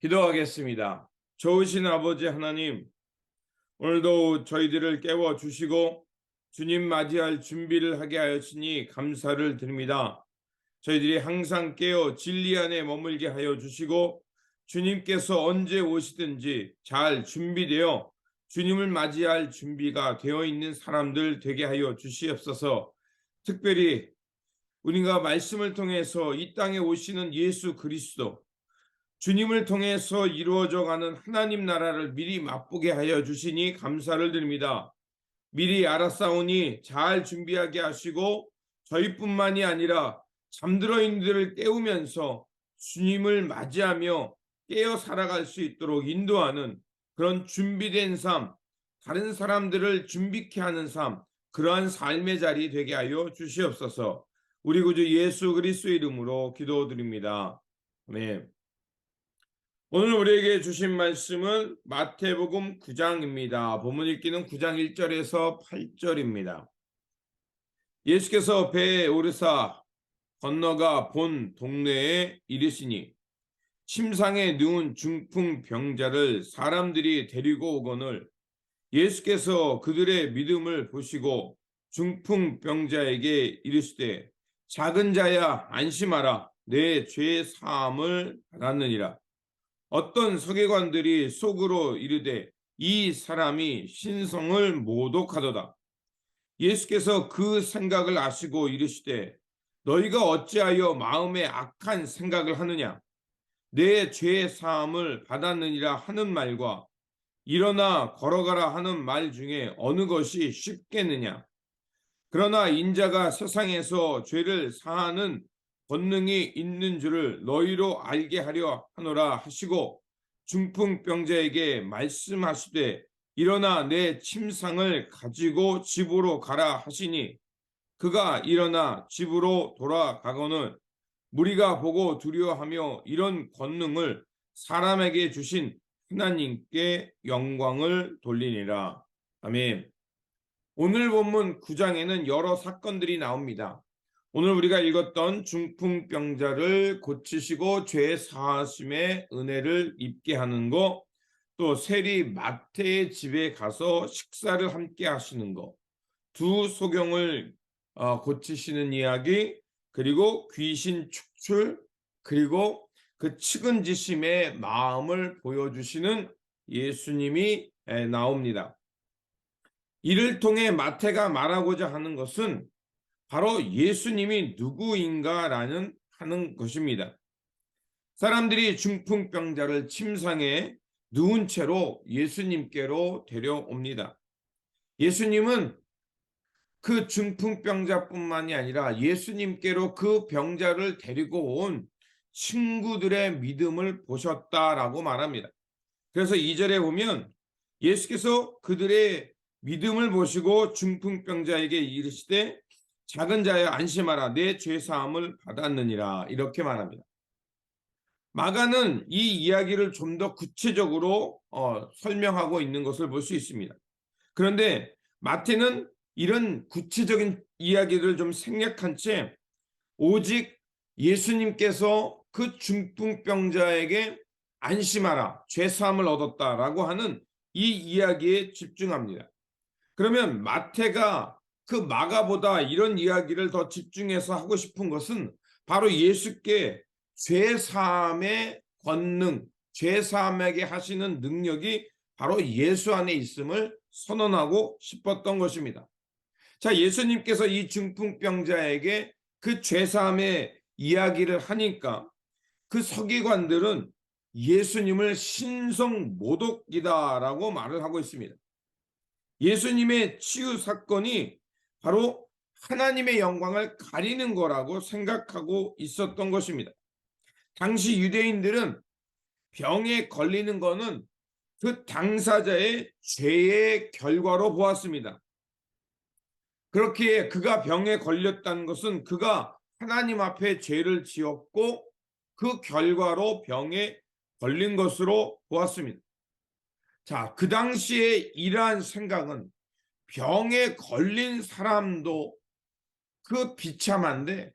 기도하겠습니다. 좋으신 아버지 하나님, 오늘도 저희들을 깨워 주시고 주님 맞이할 준비를 하게 하였으니 감사를 드립니다. 저희들이 항상 깨어 진리 안에 머물게 하여 주시고 주님께서 언제 오시든지 잘 준비되어 주님을 맞이할 준비가 되어 있는 사람들 되게 하여 주시옵소서. 특별히 우리가 말씀을 통해서 이 땅에 오시는 예수 그리스도 주님을 통해서 이루어져 가는 하나님 나라를 미리 맛보게 하여 주시니 감사를 드립니다. 미리 알았사오니 잘 준비하게 하시고 저희뿐만이 아니라 잠들어 있는 이들을 깨우면서 주님을 맞이하며 깨어 살아갈 수 있도록 인도하는 그런 준비된 삶, 다른 사람들을 준비케 하는 삶, 그러한 삶의 자리 되게 하여 주시옵소서. 우리 구주 예수 그리스도 이름으로 기도드립니다. 아멘. 오늘 우리에게 주신 말씀은 마태복음 9장입니다. 본문 읽기는 9장 1절에서 8절입니다. 예수께서 배에 오르사 건너가 본 동네에 이르시니 침상에 누운 중풍 병자를 사람들이 데리고 오거늘 예수께서 그들의 믿음을 보시고 중풍 병자에게 이르시되 작은 자야 안심하라 내 죄 사함을 받았느니라 어떤 서기관들이 속으로 이르되 이 사람이 신성을 모독하도다. 예수께서 그 생각을 아시고 이르시되 너희가 어찌하여 마음에 악한 생각을 하느냐? 내 죄 사함을 받았느니라 하는 말과 일어나 걸어가라 하는 말 중에 어느 것이 쉽겠느냐? 그러나 인자가 세상에서 죄를 사하는 권능이 있는 줄을 너희로 알게 하려 하노라 하시고 중풍병자에게 말씀하시되 일어나 내 침상을 가지고 집으로 가라 하시니 그가 일어나 집으로 돌아가거늘 무리가 보고 두려워하며 이런 권능을 사람에게 주신 하나님께 영광을 돌리니라. 아멘. 오늘 본문 9장에는 여러 사건들이 나옵니다. 오늘 우리가 읽었던 중풍병자를 고치시고 죄 사하심의 은혜를 입게 하는 거, 또 세리 마태의 집에 가서 식사를 함께 하시는 거, 두 소경을 어, 고치시는 이야기, 그리고 귀신 축출, 그리고 그 측은지심의 마음을 보여주시는 예수님이 에, 나옵니다. 이를 통해 마태가 말하고자 하는 것은 바로 예수님이 누구인가라는 하는 것입니다. 사람들이 중풍병자를 침상에 누운 채로 예수님께로 데려옵니다. 예수님은 그 중풍병자뿐만이 아니라 예수님께로 그 병자를 데리고 온 친구들의 믿음을 보셨다라고 말합니다. 그래서 2절에 보면 예수께서 그들의 믿음을 보시고 중풍병자에게 이르시되 작은 자여 안심하라 내 죄 사함을 받았느니라 이렇게 말합니다. 마가는 이 이야기를 좀 더 구체적으로 어, 설명하고 있는 것을 볼 수 있습니다. 그런데 마태는 이런 구체적인 이야기를 좀 생략한 채 오직 예수님께서 그 중풍병자에게 안심하라 죄 사함을 얻었다라고 하는 이 이야기에 집중합니다. 그러면 마태가 그 마가보다 이런 이야기를 더 집중해서 하고 싶은 것은 바로 예수께 죄사함의 권능, 죄사함에게 하시는 능력이 바로 예수 안에 있음을 선언하고 싶었던 것입니다. 자, 예수님께서 이 중풍병자에게 그 죄사함의 이야기를 하니까 그 서기관들은 예수님을 신성 모독이다라고 말을 하고 있습니다. 예수님의 치유 사건이 바로 하나님의 영광을 가리는 거라고 생각하고 있었던 것입니다. 당시 유대인들은 병에 걸리는 것은 그 당사자의 죄의 결과로 보았습니다. 그렇기에 그가 병에 걸렸다는 것은 그가 하나님 앞에 죄를 지었고 그 결과로 병에 걸린 것으로 보았습니다. 자, 그 당시에 이러한 생각은 병에 걸린 사람도 그 비참한데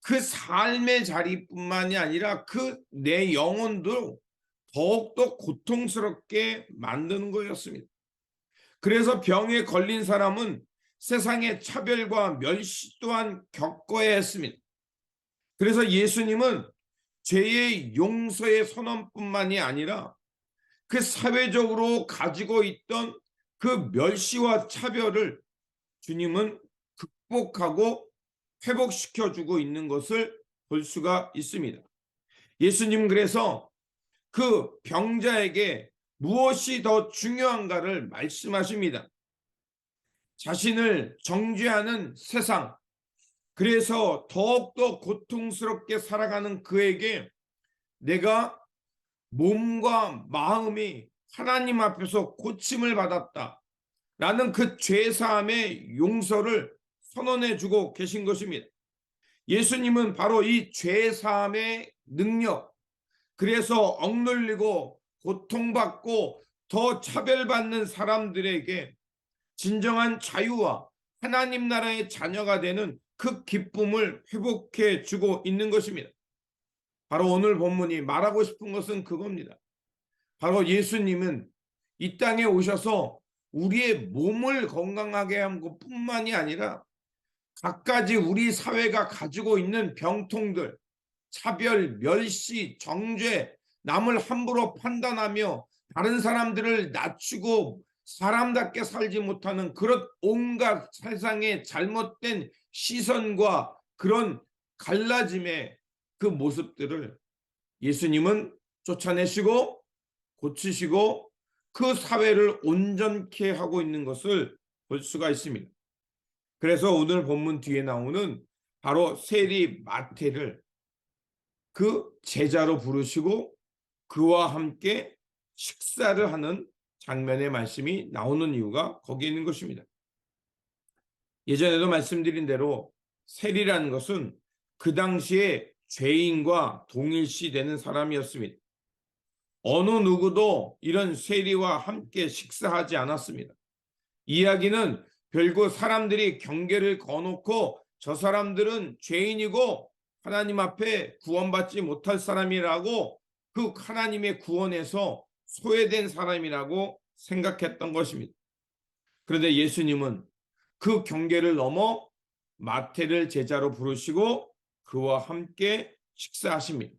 그 삶의 자리뿐만이 아니라 그 내 영혼도 더욱더 고통스럽게 만드는 거였습니다. 그래서 병에 걸린 사람은 세상의 차별과 멸시 또한 겪어야 했습니다. 그래서 예수님은 죄의 용서의 선언뿐만이 아니라 그 사회적으로 가지고 있던 그 멸시와 차별을 주님은 극복하고 회복시켜 주고 있는 것을 볼 수가 있습니다. 예수님 그래서 그 병자에게 무엇이 더 중요한가를 말씀하십니다. 자신을 정죄하는 세상, 그래서 더욱더 고통스럽게 살아가는 그에게 내가 몸과 마음이 하나님 앞에서 고침을 받았다. 라는 그 죄사함의 용서를 선언해 주고 계신 것입니다. 예수님은 바로 이 죄사함의 능력, 그래서 억눌리고 고통받고 더 차별받는 사람들에게 진정한 자유와 하나님 나라의 자녀가 되는 그 기쁨을 회복해 주고 있는 것입니다. 바로 오늘 본문이 말하고 싶은 것은 그겁니다. 바로 예수님은 이 땅에 오셔서 우리의 몸을 건강하게 한 것뿐만이 아니라 갖가지 우리 사회가 가지고 있는 병통들, 차별, 멸시, 정죄, 남을 함부로 판단하며 다른 사람들을 낮추고 사람답게 살지 못하는 그런 온갖 세상의 잘못된 시선과 그런 갈라짐의 그 모습들을 예수님은 쫓아내시고 고치시고 그 사회를 온전케 하고 있는 것을 볼 수가 있습니다. 그래서 오늘 본문 뒤에 나오는 바로 세리 마태를 그 제자로 부르시고 그와 함께 식사를 하는 장면의 말씀이 나오는 이유가 거기에 있는 것입니다. 예전에도 말씀드린 대로 세리라는 것은 그 당시에 죄인과 동일시되는 사람이었습니다. 어느 누구도 이런 세리와 함께 식사하지 않았습니다. 이야기는 결국 사람들이 경계를 거놓고 저 사람들은 죄인이고 하나님 앞에 구원받지 못할 사람이라고 그 하나님의 구원에서 소외된 사람이라고 생각했던 것입니다. 그런데 예수님은 그 경계를 넘어 마태를 제자로 부르시고 그와 함께 식사하십니다.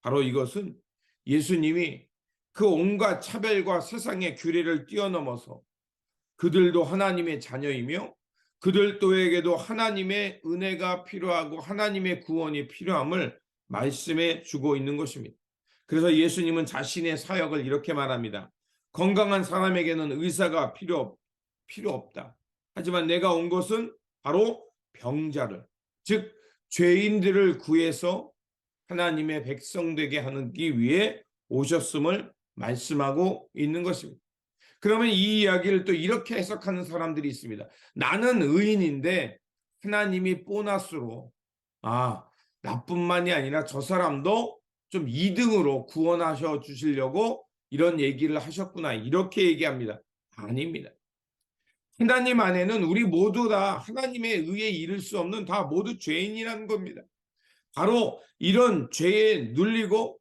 바로 이것은 예수님이 그 온갖 차별과 세상의 규례를 뛰어넘어서 그들도 하나님의 자녀이며 그들 또에게도 하나님의 은혜가 필요하고 하나님의 구원이 필요함을 말씀해 주고 있는 것입니다. 그래서 예수님은 자신의 사역을 이렇게 말합니다. 건강한 사람에게는 의사가 필요, 필요 없다. 하지만 내가 온 것은 바로 병자를, 즉, 죄인들을 구해서 하나님의 백성 되게 하기 위해 오셨음을 말씀하고 있는 것입니다. 그러면 이 이야기를 또 이렇게 해석하는 사람들이 있습니다. 나는 의인인데 하나님이 보너스로 아 나뿐만이 아니라 저 사람도 좀 2등으로 구원하셔 주시려고 이런 얘기를 하셨구나 이렇게 얘기합니다. 아닙니다. 하나님 안에는 우리 모두 다 하나님의 의에 이를 수 없는 다 모두 죄인이라는 겁니다. 바로 이런 죄에 눌리고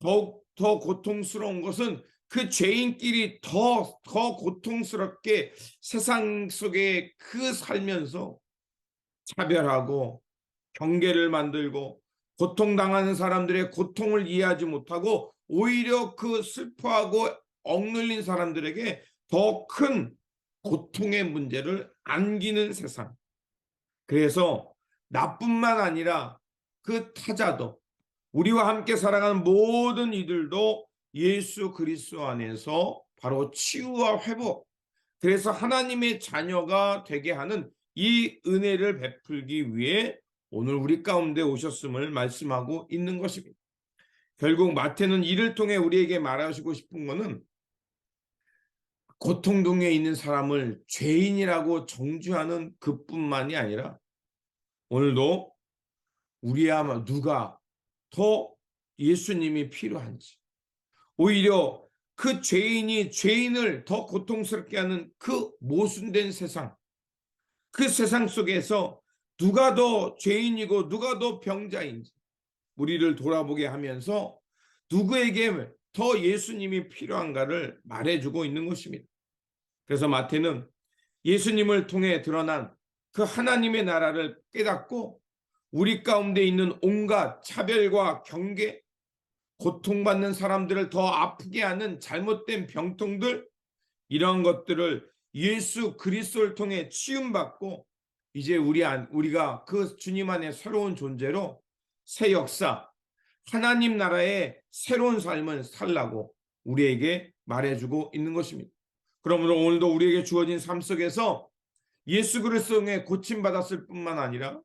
더욱 더 고통스러운 것은 그 죄인끼리 더, 더 고통스럽게 세상 속에 그 살면서 차별하고 경계를 만들고 고통당하는 사람들의 고통을 이해하지 못하고 오히려 그 슬퍼하고 억눌린 사람들에게 더 큰 고통의 문제를 안기는 세상. 그래서 나뿐만 아니라 그 타자도 우리와 함께 살아가는 모든 이들도 예수 그리스도 안에서 바로 치유와 회복 그래서 하나님의 자녀가 되게 하는 이 은혜를 베풀기 위해 오늘 우리 가운데 오셨음을 말씀하고 있는 것입니다. 결국 마태는 이를 통해 우리에게 말하시고 싶은 것은 고통 중에 있는 사람을 죄인이라고 정죄하는 그뿐만이 아니라 오늘도 우리야 누가 더 예수님이 필요한지 오히려 그 죄인이 죄인을 더 고통스럽게 하는 그 모순된 세상, 그 세상 속에서 누가 더 죄인이고 누가 더 병자인지 우리를 돌아보게 하면서 누구에게 더 예수님이 필요한가를 말해주고 있는 것입니다. 그래서 마태는 예수님을 통해 드러난 그 하나님의 나라를 깨닫고 우리 가운데 있는 온갖 차별과 경계, 고통받는 사람들을 더 아프게 하는 잘못된 병통들, 이런 것들을 예수 그리스도를 통해 치유받고 이제 우리 안, 우리가 그 주님 안에 새로운 존재로 새 역사, 하나님 나라의 새로운 삶을 살라고 우리에게 말해주고 있는 것입니다. 그러므로 오늘도 우리에게 주어진 삶 속에서 예수 그리스도에 고침 받았을 뿐만 아니라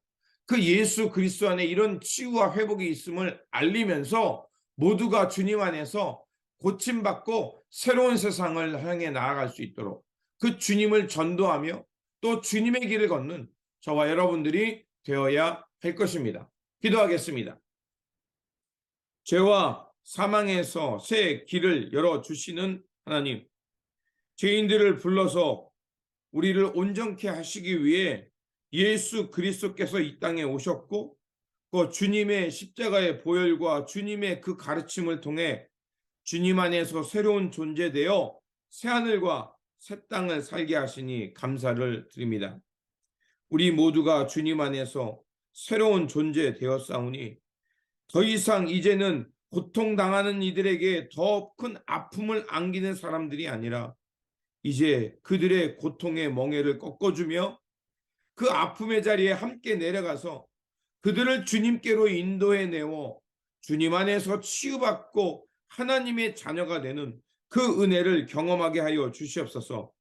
그 예수 그리스도 안에 이런 치유와 회복이 있음을 알리면서 모두가 주님 안에서 고침 받고 새로운 세상을 향해 나아갈 수 있도록 그 주님을 전도하며 또 주님의 길을 걷는 저와 여러분들이 되어야 할 것입니다. 기도하겠습니다. 죄와 사망에서 새 길을 열어 주시는 하나님, 죄인들을 불러서 우리를 온전케 하시기 위해 예수 그리스도께서 이 땅에 오셨고 그 주님의 십자가의 보혈과 주님의 그 가르침을 통해 주님 안에서 새로운 존재되어 새 하늘과 새 땅을 살게 하시니 감사를 드립니다. 우리 모두가 주님 안에서 새로운 존재 되었사오니 더 이상 이제는 고통당하는 이들에게 더 큰 아픔을 안기는 사람들이 아니라 이제 그들의 고통의 멍에를 꺾어주며 그 아픔의 자리에 함께 내려가서 그들을 주님께로 인도해 내어 주님 안에서 치유받고 하나님의 자녀가 되는 그 은혜를 경험하게 하여 주시옵소서.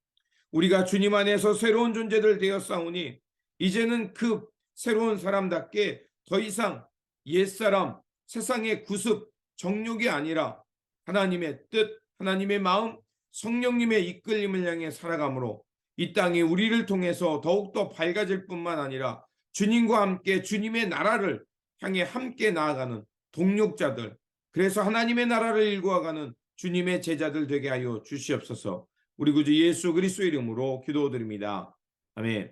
우리가 주님 안에서 새로운 존재들 되었사오니 이제는 그 새로운 사람답게 더 이상 옛사람, 세상의 구습, 정욕이 아니라 하나님의 뜻, 하나님의 마음, 성령님의 이끌림을 향해 살아감으로 이 땅이 우리를 통해서 더욱더 밝아질 뿐만 아니라 주님과 함께 주님의 나라를 향해 함께 나아가는 동력자들, 그래서 하나님의 나라를 일구어가는 주님의 제자들 되게 하여 주시옵소서. 우리 구주 예수 그리스도 이름으로 기도드립니다. 아멘.